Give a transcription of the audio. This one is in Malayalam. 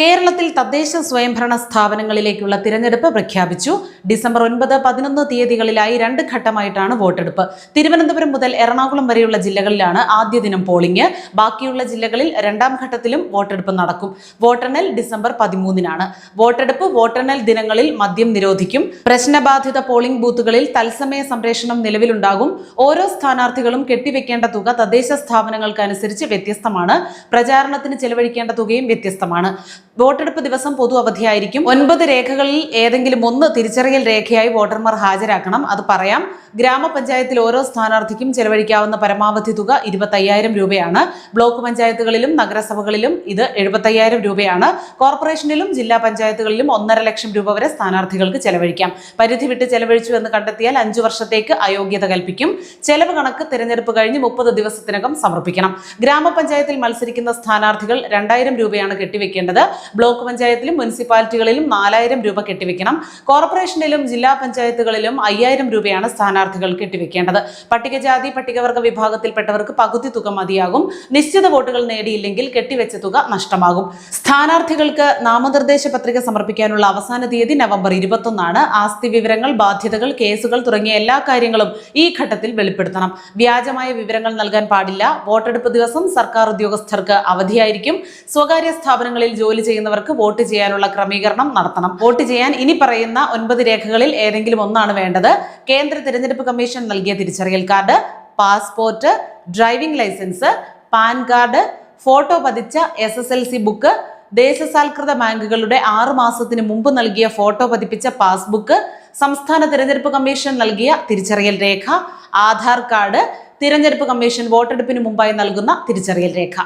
കേരളത്തിൽ തദ്ദേശ സ്വയംഭരണ സ്ഥാപനങ്ങളിലേക്കുള്ള തിരഞ്ഞെടുപ്പ് പ്രഖ്യാപിച്ചു. ഡിസംബർ ഒൻപത് പതിനൊന്ന് തീയതികളിലായി രണ്ട് ഘട്ടമായിട്ടാണ് വോട്ടെടുപ്പ്. തിരുവനന്തപുരം മുതൽ എറണാകുളം വരെയുള്ള ജില്ലകളിലാണ് ആദ്യ ദിനം പോളിംഗ്. ബാക്കിയുള്ള ജില്ലകളിൽ രണ്ടാം ഘട്ടത്തിലും വോട്ടെടുപ്പ് നടക്കും. വോട്ടെണ്ണൽ ഡിസംബർ പതിമൂന്നിനാണ്. വോട്ടെടുപ്പ് വോട്ടെണ്ണൽ ദിനങ്ങളിൽ മദ്യം നിരോധിക്കും. പ്രശ്നബാധിത പോളിംഗ് ബൂത്തുകളിൽ തത്സമയ സംപ്രേഷണം നിലവിലുണ്ടാകും. ഓരോ സ്ഥാനാർത്ഥികളും കെട്ടിവെക്കേണ്ട തുക തദ്ദേശ സ്ഥാപനങ്ങൾക്കനുസരിച്ച് വ്യത്യസ്തമാണ്. പ്രചാരണത്തിന് ചെലവഴിക്കേണ്ട തുകയും വ്യത്യസ്തമാണ്. വോട്ടെടുപ്പ് ദിവസം പൊതു അവധിയായിരിക്കും. ഒൻപത് രേഖകളിൽ ഏതെങ്കിലും ഒന്ന് തിരിച്ചറിയൽ രേഖയായി വോട്ടർമാർ ഹാജരാക്കണം. അത് പറയാം. ഗ്രാമപഞ്ചായത്തിൽ ഓരോ സ്ഥാനാർത്ഥിക്കും ചെലവഴിക്കാവുന്ന പരമാവധി തുക ഇരുപത്തയ്യായിരം രൂപയാണ്. ബ്ലോക്ക് പഞ്ചായത്തുകളിലും നഗരസഭകളിലും ഇത് എഴുപത്തയ്യായിരം രൂപയാണ്. കോർപ്പറേഷനിലും ജില്ലാ പഞ്ചായത്തുകളിലും ഒന്നര ലക്ഷം രൂപ വരെ സ്ഥാനാർത്ഥികൾക്ക് ചെലവഴിക്കാം. പരിധി വിട്ട് ചെലവഴിച്ചു എന്ന് കണ്ടെത്തിയാൽ അഞ്ചു വർഷത്തേക്ക് അയോഗ്യത കൽപ്പിക്കും. ചെലവ് കണക്ക് തിരഞ്ഞെടുപ്പ് കഴിഞ്ഞ് മുപ്പത് ദിവസത്തിനകം സമർപ്പിക്കണം. ഗ്രാമപഞ്ചായത്തിൽ മത്സരിക്കുന്ന സ്ഥാനാർത്ഥികൾ രണ്ടായിരം രൂപയാണ് കെട്ടിവെക്കേണ്ടത്. ബ്ലോക്ക് പഞ്ചായത്തിലും മുനിസിപ്പാലിറ്റികളിലും നാലായിരം രൂപ കെട്ടിവെക്കണം. കോർപ്പറേഷനിലും ജില്ലാ പഞ്ചായത്തുകളിലും അയ്യായിരം രൂപയാണ് സ്ഥാനാർത്ഥികൾ കെട്ടിവെക്കേണ്ടത്. പട്ടികജാതി പട്ടികവർഗ വിഭാഗത്തിൽപ്പെട്ടവർക്ക് പകുതി തുക മതിയാകും. നിശ്ചിത വോട്ടുകൾ നേടിയില്ലെങ്കിൽ കെട്ടിവെച്ച തുക നഷ്ടമാകും. സ്ഥാനാർത്ഥികൾക്ക് നാമനിർദ്ദേശ പത്രിക സമർപ്പിക്കാനുള്ള അവസാന തീയതി നവംബർ ഇരുപത്തൊന്നാണ്. ആസ്തി വിവരങ്ങൾ ബാധ്യതകൾ കേസുകൾ തുടങ്ങിയ എല്ലാ കാര്യങ്ങളും ഈ ഘട്ടത്തിൽ വെളിപ്പെടുത്തണം. വ്യാജമായ വിവരങ്ങൾ നൽകാൻ പാടില്ല. വോട്ടെടുപ്പ് ദിവസം സർക്കാർ ഉദ്യോഗസ്ഥർക്ക് അവധിയായിരിക്കും. സ്വകാര്യ സ്ഥാപനങ്ങളിൽ ജോലി ചെയ്യുന്നവർക്ക് വോട്ട് ചെയ്യാനുള്ള ക്രമീകരണം നടത്തണം. വോട്ട് ചെയ്യാൻ ഇനി പറയുന്ന ഒൻപത് രേഖകളിൽ ഏതെങ്കിലും ഒന്നാണ് വേണ്ടത്. കേന്ദ്ര തിരഞ്ഞെടുപ്പ് കമ്മീഷൻ നൽകിയ തിരിച്ചറിയൽ card passport driving licence PAN card photo പതിച്ച S S L C book ദേശസാൽകൃത ബാങ്കുകളുടെ ആറു മാസത്തിന് മുമ്പ് നൽകിയ ഫോട്ടോ പതിപ്പിച്ച പാസ്ബുക്ക് സംസ്ഥാന തിരഞ്ഞെടുപ്പ് കമ്മീഷൻ നൽകിയ തിരിച്ചറിയൽ രേഖ ആധാർ കാർഡ് തിരഞ്ഞെടുപ്പ് കമ്മീഷൻ വോട്ടെടുപ്പിന് മുമ്പായി നൽകുന്ന തിരിച്ചറിയൽ രേഖ.